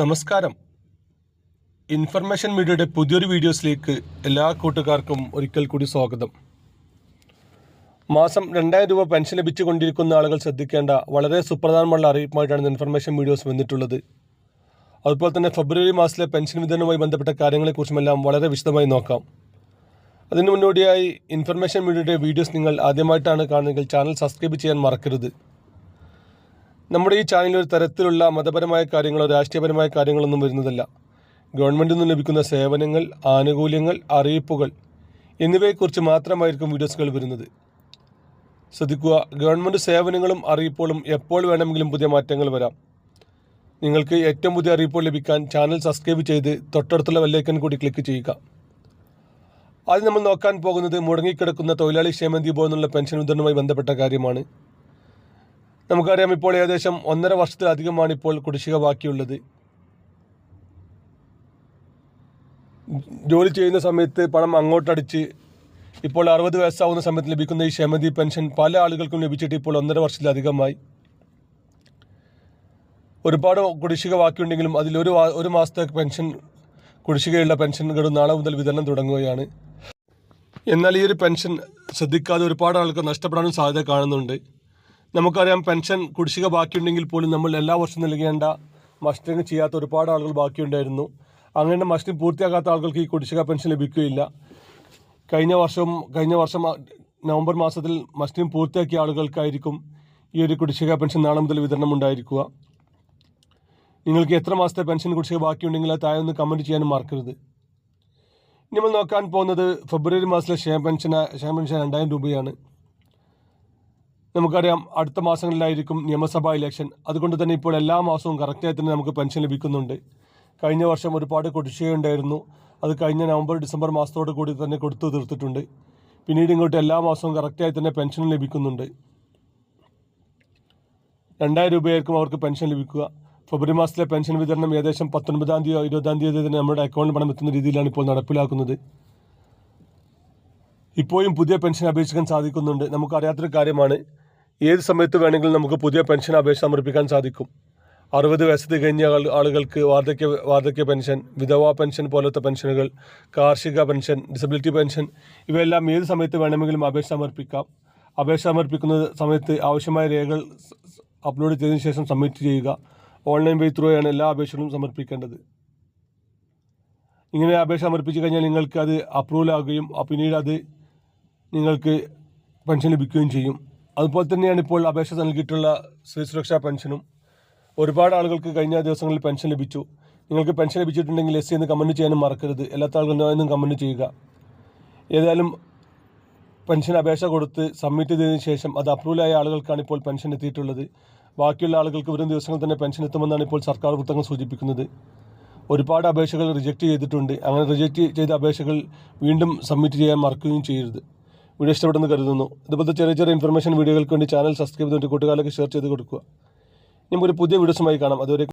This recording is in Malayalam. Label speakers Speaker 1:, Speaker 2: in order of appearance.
Speaker 1: നമസ്കാരം. ഇൻഫർമേഷൻ മീഡിയയുടെ പുതിയൊരു വീഡിയോസിലേക്ക് എല്ലാ കൂട്ടുകാർക്കും ഒരിക്കൽ കൂടി സ്വാഗതം. മാസം രണ്ടായിരം രൂപ പെൻഷൻ ലഭിച്ചുകൊണ്ടിരിക്കുന്ന ആളുകൾ ശ്രദ്ധിക്കേണ്ട വളരെ സുപ്രധാനമുള്ള അറിയിപ്പുമായിട്ടാണ് ഇൻഫർമേഷൻ വീഡിയോസ് വന്നിട്ടുള്ളത്. അതുപോലെ തന്നെ ഫെബ്രുവരി മാസത്തിലെ പെൻഷൻ വിതരണവുമായി ബന്ധപ്പെട്ട കാര്യങ്ങളെക്കുറിച്ചുമെല്ലാം വളരെ വിശദമായി നോക്കാം. അതിനു മുന്നോടിയായി ഇൻഫർമേഷൻ മീഡിയയുടെ വീഡിയോസ് നിങ്ങൾ ആദ്യമായിട്ടാണ് കാണുന്നതെങ്കിൽ ചാനൽ സബ്സ്ക്രൈബ് ചെയ്യാൻ മറക്കരുത്. നമ്മുടെ ഈ ചാനലിൽ ഒരു തരത്തിലുള്ള മതപരമായ കാര്യങ്ങളോ രാഷ്ട്രീയപരമായ കാര്യങ്ങളൊന്നും വരുന്നതല്ല. ഗവൺമെന്റിൽ നിന്ന് ലഭിക്കുന്ന സേവനങ്ങൾ ആനുകൂല്യങ്ങൾ അറിയിപ്പുകൾ എന്നിവയെക്കുറിച്ച് മാത്രമായിരിക്കും വീഡിയോസുകൾ വരുന്നത്. ശ്രദ്ധിക്കുക ഗവൺമെന്റ് സേവനങ്ങളും അറിയിപ്പുകളും എപ്പോൾ വേണമെങ്കിലും പുതിയ മാറ്റങ്ങൾ വരാം. നിങ്ങൾക്ക് ഏറ്റവും പുതിയ അറിയിപ്പുകൾ ലഭിക്കാൻ ചാനൽ സബ്സ്ക്രൈബ് ചെയ്ത് തൊട്ടടുത്തുള്ള വെല്ലൈക്കൻ കൂടി ക്ലിക്ക് ചെയ്യുക. ആദ്യം നമ്മൾ നോക്കാൻ പോകുന്നത് മുടങ്ങിക്കിടക്കുന്ന തൊഴിലാളി ക്ഷേമനിധി എന്നുള്ള പെൻഷൻ വിതരണവുമായി ബന്ധപ്പെട്ട കാര്യമാണ്. നമുക്കറിയാം ഇപ്പോൾ ഏകദേശം ഒന്നര വർഷത്തിലധികമാണ് ഇപ്പോൾ കുടിശ്ശിക ബാക്കിയുള്ളത്. ജോലി ചെയ്യുന്ന സമയത്ത് പണം അങ്ങോട്ടടിച്ച് ഇപ്പോൾ അറുപത് വയസ്സാവുന്ന സമയത്ത് ലഭിക്കുന്ന ഈ ക്ഷമതി പെൻഷൻ പല ആളുകൾക്കും ലഭിച്ചിട്ട് ഇപ്പോൾ ഒന്നര വർഷത്തിലധികമായി. ഒരുപാട് കുടിശ്ശിക ബാക്കിയുണ്ടെങ്കിലും അതിലൊരു ഒരു മാസത്തെ പെൻഷൻ കുടിശ്ശികയുള്ള പെൻഷനുകൾ നാളെ മുതൽ വിതരണം തുടങ്ങുകയാണ്. എന്നാൽ ഈ ഒരു പെൻഷൻ ശ്രദ്ധിക്കാതെ ഒരുപാട് ആൾക്ക് നഷ്ടപ്പെടാനും സാധ്യത കാണുന്നുണ്ട്. നമുക്കറിയാം പെൻഷൻ കുടിശ്ശിക ബാക്കിയുണ്ടെങ്കിൽ പോലും നമ്മൾ എല്ലാ വർഷവും നൽകേണ്ട മസ്റ്ററിങ് ചെയ്യാത്ത ഒരുപാട് ആളുകൾ ബാക്കിയുണ്ടായിരുന്നു. അങ്ങനെ മസ്റ്റിങ് പൂർത്തിയാകാത്ത ആളുകൾക്ക് ഈ കുടിശ്ശിക പെൻഷൻ ലഭിക്കുകയില്ല. കഴിഞ്ഞ വർഷം കഴിഞ്ഞ വർഷം നവംബർ മാസത്തിൽ മസ്റ്റിങ് പൂർത്തിയാക്കിയ ആളുകൾക്കായിരിക്കും ഈ ഒരു കുടിശ്ശിക പെൻഷൻ നാളെ മുതൽ വിതരണം ഉണ്ടായിരിക്കുക. നിങ്ങൾക്ക് എത്ര മാസത്തെ പെൻഷൻ കുടിശ്ശിക ബാക്കിയുണ്ടെങ്കിൽ അത് താഴെ ഒന്ന് കമന്റ് ചെയ്യാനും മറക്കരുത്. ഇനി നമ്മൾ നോക്കാൻ പോകുന്നത് ഫെബ്രുവരി മാസത്തിലെ ക്ഷേമ പെൻഷൻ ക്ഷേമ പെൻഷൻ രണ്ടായിരം രൂപയാണ്. നമുക്കറിയാം അടുത്ത മാസങ്ങളിലായിരിക്കും നിയമസഭാ ഇലക്ഷൻ. അതുകൊണ്ട് തന്നെ ഇപ്പോൾ എല്ലാ മാസവും കറക്റ്റായി തന്നെ നമുക്ക് പെൻഷൻ ലഭിക്കുന്നുണ്ട്. കഴിഞ്ഞ വർഷം ഒരുപാട് കുടിശ്ശികയുണ്ടായിരുന്നു. അത് കഴിഞ്ഞ നവംബർ ഡിസംബർ മാസത്തോട് കൂടി തന്നെ കൊടുത്തു തീർത്തിട്ടുണ്ട്. പിന്നീട് ഇങ്ങോട്ട് എല്ലാ മാസവും കറക്റ്റായി തന്നെ പെൻഷൻ ലഭിക്കുന്നുണ്ട്. രണ്ടായിരം രൂപയായിരിക്കും അവർക്ക് പെൻഷൻ ലഭിക്കുക. ഫെബ്രുവരി മാസത്തിലെ പെൻഷൻ വിതരണം ഏകദേശം പത്തൊൻപതാം തീയതിയോ ഇരുപതാം തീയതി തന്നെ നമ്മുടെ അക്കൗണ്ടിൽ പണം എത്തുന്ന രീതിയിലാണ് ഇപ്പോൾ നടപ്പിലാക്കുന്നത്. ഇപ്പോഴും പുതിയ പെൻഷൻ അപേക്ഷിക്കാൻ സാധിക്കുന്നുണ്ട്. നമുക്കറിയാത്തൊരു കാര്യമാണ്. ഏത് സമയത്ത് വേണമെങ്കിലും നമുക്ക് പുതിയ പെൻഷൻ അപേക്ഷ സമർപ്പിക്കാൻ സാധിക്കും. അറുപത് വയസ്സ് തികഞ്ഞ ആളുകൾക്ക് വാർദ്ധക്യ വാർദ്ധക്യ പെൻഷൻ വിധവാ പെൻഷൻ പോലത്തെ പെൻഷനുകൾ കാർഷിക പെൻഷൻ ഡിസബിലിറ്റി പെൻഷൻ ഇവയെല്ലാം ഏത് സമയത്ത് വേണമെങ്കിലും അപേക്ഷ സമർപ്പിക്കാം. അപേക്ഷ സമർപ്പിക്കുന്ന സമയത്ത് ആവശ്യമായ രേഖകൾ അപ്ലോഡ് ചെയ്തതിനു ശേഷം സബ്മിറ്റ് ചെയ്യുക. ഓൺലൈൻ വഴി ത്രൂ ആണ് എല്ലാ അപേക്ഷകളും സമർപ്പിക്കേണ്ടത്. ഇങ്ങനെ അപേക്ഷ സമർപ്പിച്ചു കഴിഞ്ഞാൽ നിങ്ങൾക്ക് അത് അപ്രൂവൽ ആകുകയും പിന്നീട് അത് നിങ്ങൾക്ക് പെൻഷൻ ലഭിക്കുകയും ചെയ്യും. അതുപോലെ തന്നെയാണ് ഇപ്പോൾ അപേക്ഷ നൽകിയിട്ടുള്ള സ്ത്രീ സുരക്ഷാ പെൻഷനും. ഒരുപാട് ആളുകൾക്ക് കഴിഞ്ഞ ദിവസങ്ങളിൽ പെൻഷൻ ലഭിച്ചു. നിങ്ങൾക്ക് പെൻഷൻ ലഭിച്ചിട്ടുണ്ടെങ്കിൽ എസ് എന്ന് കമന്റ് ചെയ്യാനും മറക്കരുത്. എല്ലാത്ത ആളുകളും കമന്റ് ചെയ്യുക. ഏതായാലും പെൻഷൻ അപേക്ഷ കൊടുത്ത് സബ്മിറ്റ് ചെയ്തതിനു ശേഷം അത് അപ്രൂവലായ ആളുകൾക്കാണ് ഇപ്പോൾ പെൻഷൻ എത്തിയിട്ടുള്ളത്. ബാക്കിയുള്ള ആളുകൾക്ക് വരും ദിവസങ്ങളിൽ തന്നെ പെൻഷൻ എത്തുമെന്നാണ് ഇപ്പോൾ സർക്കാർ വൃത്തങ്ങൾ സൂചിപ്പിക്കുന്നത്. ഒരുപാട് അപേക്ഷകൾ റിജക്റ്റ് ചെയ്തിട്ടുണ്ട്. അങ്ങനെ റിജക്റ്റ് ചെയ്ത അപേക്ഷകൾ വീണ്ടും സബ്മിറ്റ് ചെയ്യാൻ മറക്കുകയും ചെയ്യരുത്. വീഡിയോ ഇഷ്ടപ്പെടുന്നു കരുതുന്നു. ഇതുപോലത്തെ ചെറിയ ചെറിയ ഇൻഫർമേഷൻ വീഡിയോകൾക്ക് വേണ്ടി ചാനൽ സബ്സ്ക്രൈബ് ചെയ്തിട്ട് കൂട്ടുകാരൊക്കെ ഷെയർ ചെയ്ത് കൊടുക്കുക. ഇനി ഒരു പുതിയ വീഡിയോസുമായി കാണാം. അതുവരെ